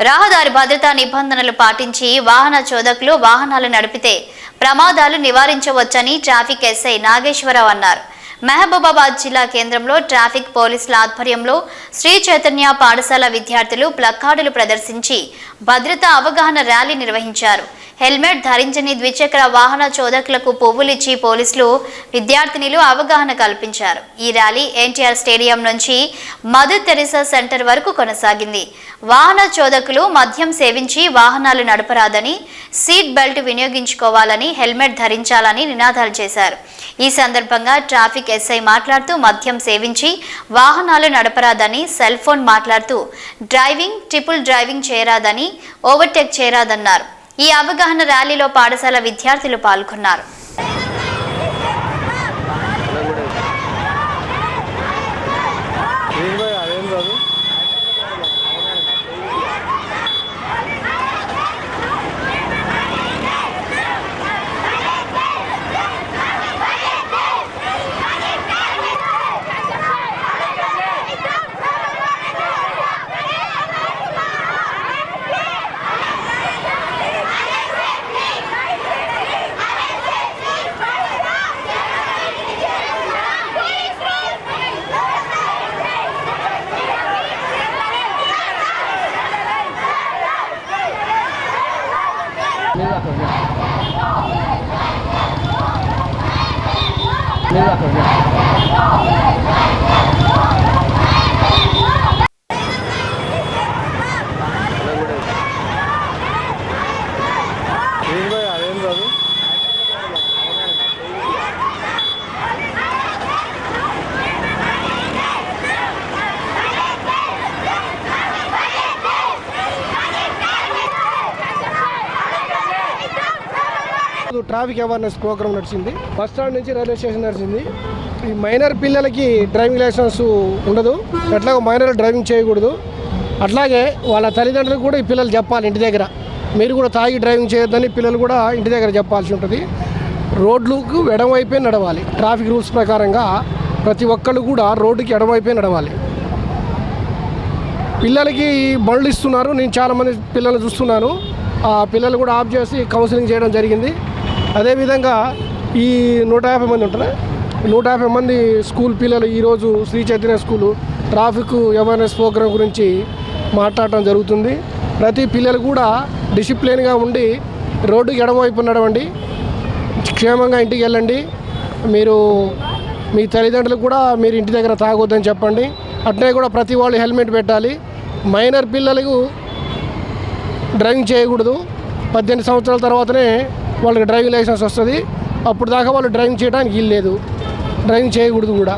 రహదారి భద్రతా నిబంధనలు పాటించి వాహన చోదకులు వాహనాలు నడిపితే ప్రమాదాలు నివారించవచ్చని ట్రాఫిక్ ఎస్ఐ నాగేశ్వరరావు అన్నారు. మహబూబాబాద్ జిల్లా కేంద్రంలో ట్రాఫిక్ పోలీసుల ఆధ్వర్యంలో శ్రీ చైతన్య పాఠశాల విద్యార్థులు ప్లక్కార్డులు ప్రదర్శించి భద్రతా అవగాహన ర్యాలీ నిర్వహించారు. హెల్మెట్ ధరించని ద్విచక్ర వాహన చోదకులకు పువ్వులిచ్చి పోలీసులు విద్యార్థినిలు అవగాహన కల్పించారు. ఈ ర్యాలీ ఎన్టీఆర్ స్టేడియం నుంచి మదర్ తెరిసా సెంటర్ వరకు కొనసాగింది. వాహన చోదకులు మద్యం సేవించి వాహనాలు నడపరాదని సీట్ బెల్ట్ వినియోగించుకోవాలని హెల్మెట్ ధరించాలని నినాదాలు చేశారు. ఈ సందర్భంగా ట్రాఫిక్ ఎస్ఐ మాట్లాడుతూ మద్యం సేవించి వాహనాలు నడపరాదని సెల్ ఫోన్ మాట్లాడుతూ డ్రైవింగ్ ట్రిపుల్ డ్రైవింగ్ చేయరాదని ఓవర్టేక్ చేయరాదన్నారు. ఈ అవగాహన ర్యాలీలో పాఠశాల విద్యార్థులు పాల్గొన్నారు. Lula, ట్రాఫిక్ అవేర్నెస్ ప్రోగ్రామ్ నడిచింది. బస్ స్టాండ్ నుంచి రైల్వే స్టేషన్ నడిచింది. ఈ మైనర్ పిల్లలకి డ్రైవింగ్ లైసెన్స్ ఉండదు. ఎట్లాగో మైనర్ డ్రైవింగ్ చేయకూడదు. అట్లాగే వాళ్ళ తల్లిదండ్రులు కూడా ఈ పిల్లలు చెప్పాలి ఇంటి దగ్గర. మీరు కూడా తాగి డ్రైవింగ్ చేయొద్దని పిల్లలు కూడా ఇంటి దగ్గర చెప్పాల్సి ఉంటుంది. రోడ్లకు ఎడమవైపే నడవాలి. ట్రాఫిక్ రూల్స్ ప్రకారంగా ప్రతి ఒక్కళ్ళు కూడా రోడ్డుకి ఎడమవైపే నడవాలి. పిల్లలకి బండ్లు ఇస్తున్నారు. నేను చాలామంది పిల్లలు చూస్తున్నాను. ఆ పిల్లలు కూడా ఆఫ్ చేసి కౌన్సిలింగ్ చేయడం జరిగింది. అదేవిధంగా ఈ నూట యాభై మంది ఉంటారా? నూట యాభై మంది స్కూల్ పిల్లలు ఈరోజు Shri Chaitanya school traffic awareness programme గురించి మాట్లాడటం జరుగుతుంది. ప్రతి పిల్లలు కూడా డిసిప్లిన్గా ఉండి రోడ్డుకి ఎడమవైపు నడవండి. క్షేమంగా ఇంటికి వెళ్ళండి. మీరు మీ తల్లిదండ్రులు కూడా మీరు ఇంటి దగ్గర తాగొద్దని చెప్పండి. అట్నే కూడా ప్రతి వాళ్ళు హెల్మెట్ పెట్టాలి. మైనర్ పిల్లలకు డ్రైవింగ్ చేయకూడదు. పద్దెనిమిది సంవత్సరాల తర్వాతనే వాళ్ళకి డ్రైవింగ్ లైసెన్స్ వస్తుంది. అప్పుడు దాకా వాళ్ళు డ్రైవింగ్ చేయడానికి వీలు లేదు. డ్రైవింగ్ చేయకూడదు కూడా.